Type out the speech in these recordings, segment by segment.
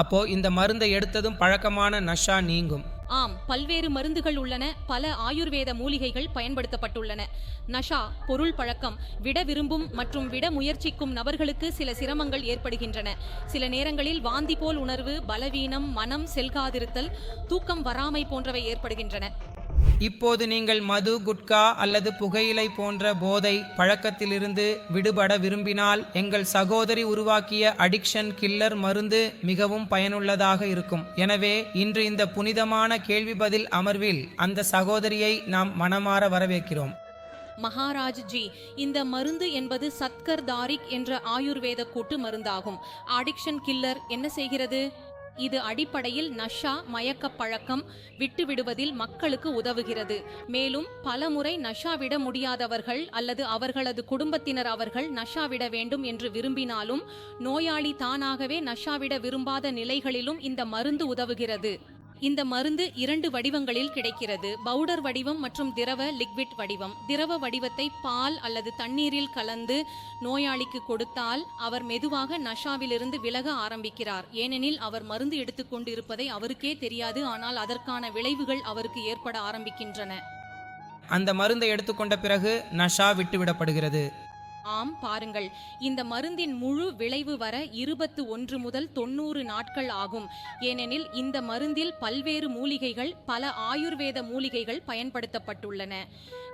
அப்போ இந்த மருந்தை எடுத்ததும் பழக்கமான நஷா நீங்கும். ஆம் பல்வேறு மருந்துகள் உள்ளன பல ஆயுர்வேத மூலிகைகள் பயன்படுத்தப்பட்டுள்ளன. நஷா பொருள் பழக்கம் விட விரும்பும் மற்றும் விட முயற்சிக்கும் நபர்களுக்கு சில சிரமங்கள் ஏற்படுகின்றன. சில நேரங்களில் வாந்தி போல் உணர்வு பலவீனம் மனம் செல்காதிருத்தல் தூக்கம் வராமை போன்றவை ஏற்படுகின்றன. இப்போது நீங்கள் மது குட்கா அல்லது புகையிலை போன்ற போதை பழக்கத்திலிருந்து விடுபட விரும்பினால் எங்கள் சகோதரி உருவாக்கிய அடிக்ஷன் கில்லர் மருந்து மிகவும் பயனுள்ளதாக இருக்கும். எனவே இன்று இந்த புனிதமான கேள்வி பதில் அமர்வில் அந்த சகோதரியை நாம் மனமாற வரவேற்கிறோம். மகாராஜ் ஜி இந்த மருந்து என்பது சத்கர் தாரிக் என்ற ஆயுர்வேத கூட்டு மருந்தாகும். அடிக்ஷன் கில்லர் என்ன செய்கிறது? இது அடிப்படையில் நஷா மயக்க பழக்கம் விட்டுவிடுவதில் மக்களுக்கு உதவுகிறது. மேலும் பலமுறை நஷா விட முடியாதவர்கள் அல்லது அவர்களது குடும்பத்தினர் அவர்கள் நஷா விட வேண்டும் என்று விரும்பினாலும் நோயாளி தானாகவே நஷா விட விரும்பாத நிலைகளிலும் இந்த மருந்து உதவுகிறது. இந்த மருந்து இரண்டு வடிவங்களில் கிடைக்கிறது. பவுடர் வடிவம் மற்றும் திரவ லிக்விட் வடிவம். திரவ வடிவத்தை பால் அல்லது தண்ணீரில் கலந்து நோயாளிக்கு கொடுத்தால் அவர் மெதுவாக நஷாவிலிருந்து விலக ஆரம்பிக்கிறார். ஏனெனில் அவர் மருந்து எடுத்துக்கொண்டு இருப்பதை அவருக்கே தெரியாது. ஆனால் அதற்கான விளைவுகள் அவருக்கு ஏற்பட ஆரம்பிக்கின்றன. அந்த மருந்தை எடுத்துக்கொண்ட பிறகு நஷா விட்டுவிடப்படுகிறது. ஆம் பாருங்கள். இந்த மருந்தின் முழு விளைவு வர இருபத்து ஒன்று முதல் தொண்ணூறு நாட்கள் ஆகும். ஏனெனில் இந்த மருந்தில் பல்வேறு மூலிகைகள் பல ஆயுர்வேத மூலிகைகள் பயன்படுத்தப்பட்டுள்ளன.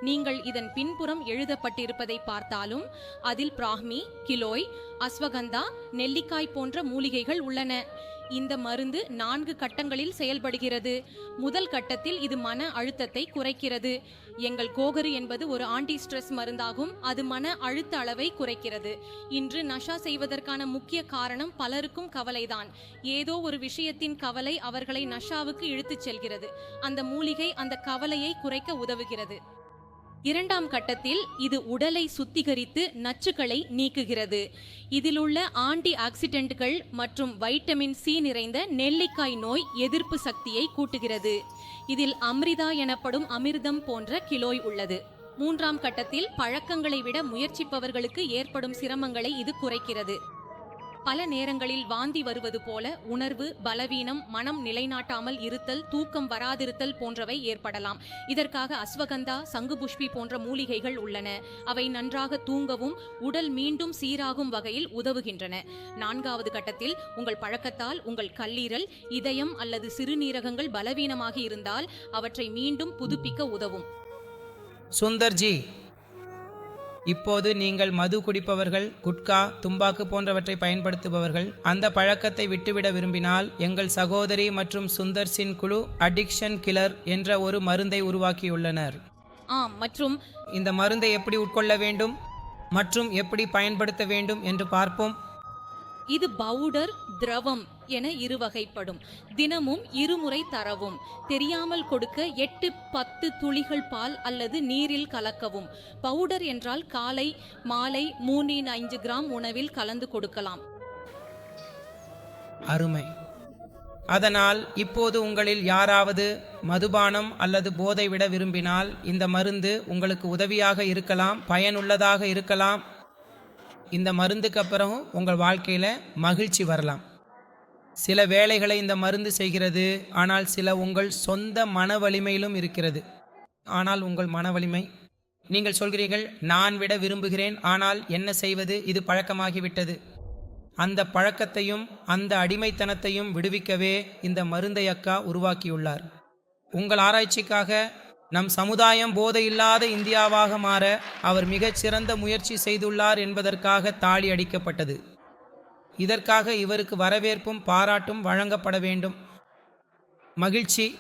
நீங்கள் இதன் பின்புறம் எழுதப்பட்டிருப்பதை பார்த்தாலும் அதில் பிராஹ்மி கிலோய் அஸ்வகந்தா நெல்லிக்காய் போன்ற மூலிகைகள் உள்ளன. இந்த மருந்து நான்கு கட்டங்களில் செயல்படுகிறது. முதல் கட்டத்தில் இது மன அழுத்தத்தை குறைக்கிறது. எங்கள் கோகரு என்பது ஒரு ஆன்டி ஸ்ட்ரெஸ் மருந்தாகும். அது மன அழுத்த அளவை குறைக்கிறது. இன்று நஷா செய்வதற்கான முக்கிய காரணம் பலருக்கும் கவலைதான். ஏதோ ஒரு விஷயத்தின் கவலை அவர்களை நஷாவுக்கு இழுத்துச் செல்கிறது. அந்த மூலிகை அந்த கவலையை குறைக்க உதவுகிறது. இரண்டாம் கட்டத்தில் இது உடலை சுத்திகரித்து நச்சுக்களை நீக்குகிறது. இதில் உள்ள ஆன்டி ஆக்சிடென்ட்கள் மற்றும் வைட்டமின் சி நிறைந்த நெல்லிக்காய் நோய் எதிர்ப்பு சக்தியை கூட்டுகிறது. இதில் அம்ரிதா எனப்படும் அமிர்தம் போன்ற கிலோய் உள்ளது. மூன்றாம் கட்டத்தில் பழக்கங்களை விட முயற்சிப்பவர்களுக்கு ஏற்படும் சிரமங்களை இது குறைக்கிறது. பல நேரங்களில் வாந்தி வருவது போல உணர்வு பலவீனம் மனம் நிலைநாட்டாமல் இருத்தல் தூக்கம் வராதிருத்தல் போன்றவை ஏற்படலாம். இதற்காக அஸ்வகந்தா சங்குபுஷ்பி போன்ற மூலிகைகள் உள்ளன. அவை நன்றாக தூங்கவும் உடல் மீண்டும் சீராகும் வகையில் உதவுகின்றன. நான்காவது கட்டத்தில் உங்கள் பழக்கத்தால் உங்கள் கல்லீரல் இதயம் அல்லது சிறுநீரகங்கள் பலவீனமாகி இருந்தால் அவற்றை மீண்டும் புதுப்பிக்க உதவும். சுந்தர்ஜி இப்போது நீங்கள் மது குடிப்பவர்கள் குட்கா தும்பாக்கு போன்றவற்றை பயன்படுத்துபவர்கள் அந்த பழக்கத்தை விட்டுவிட விரும்பினால் எங்கள் சகோதரி மற்றும் சுந்தர்சின் குழு அடிக்ஷன் கில்லர் என்ற ஒரு மருந்தை உருவாக்கியுள்ளனர். ஆம் மற்றும் இந்த மருந்தை எப்படி உட்கொள்ள வேண்டும்? மற்றும் எப்படி பயன்படுத்த வேண்டும் என்று பார்ப்போம். இது பவுடர் திரவம் என இரு வகைப்படும் தினமும் இருமுறை தரவும். தெரியாமல் கொடுக்க எட்டு பத்து துளிகள் பால் அல்லது நீரில் கலக்கவும். பவுடர் என்றால் காலை மாலை மூணின் ஐந்து கிராம் உணவில் கலந்து கொடுக்கலாம். அருமை. அதனால் இப்போது உங்களில் யாராவது மதுபானம் அல்லது போதை விட விரும்பினால் இந்த மருந்து உங்களுக்கு உதவியாக இருக்கலாம் பயனுள்ளதாக இருக்கலாம் இந்த மருந்துக்கு அப்புறம் உங்கள் வாழ்க்கையில் மகிழ்ச்சி வரலாம். சில வேலைகளை இந்த மருந்து செய்கிறது ஆனால் சில உங்கள் சொந்த மன வலிமையிலும் இருக்கிறது. ஆனால் உங்கள் மன வலிமை நீங்கள் சொல்கிறீர்கள் நான் விட விரும்புகிறேன் ஆனால் என்ன செய்வது? இது பழக்கமாகிவிட்டது. அந்த பழக்கத்தையும் அந்த அடிமைத்தனத்தையும் விடுவிக்கவே இந்த மருந்தை அக்கா உருவாக்கியுள்ளார். உங்கள் ஆராய்ச்சிக்காக நம் சமுதாயம் போதையில்லாத இந்தியாவாக மாற அவர் மிகச்சிறந்த முயற்சி செய்துள்ளார் என்பதற்காக தாலி அடிக்கப்பட்டது. இதற்காக இவருக்கு வரவேற்பும் பாராட்டும் வழங்கப்பட வேண்டும். மகிழ்ச்சி.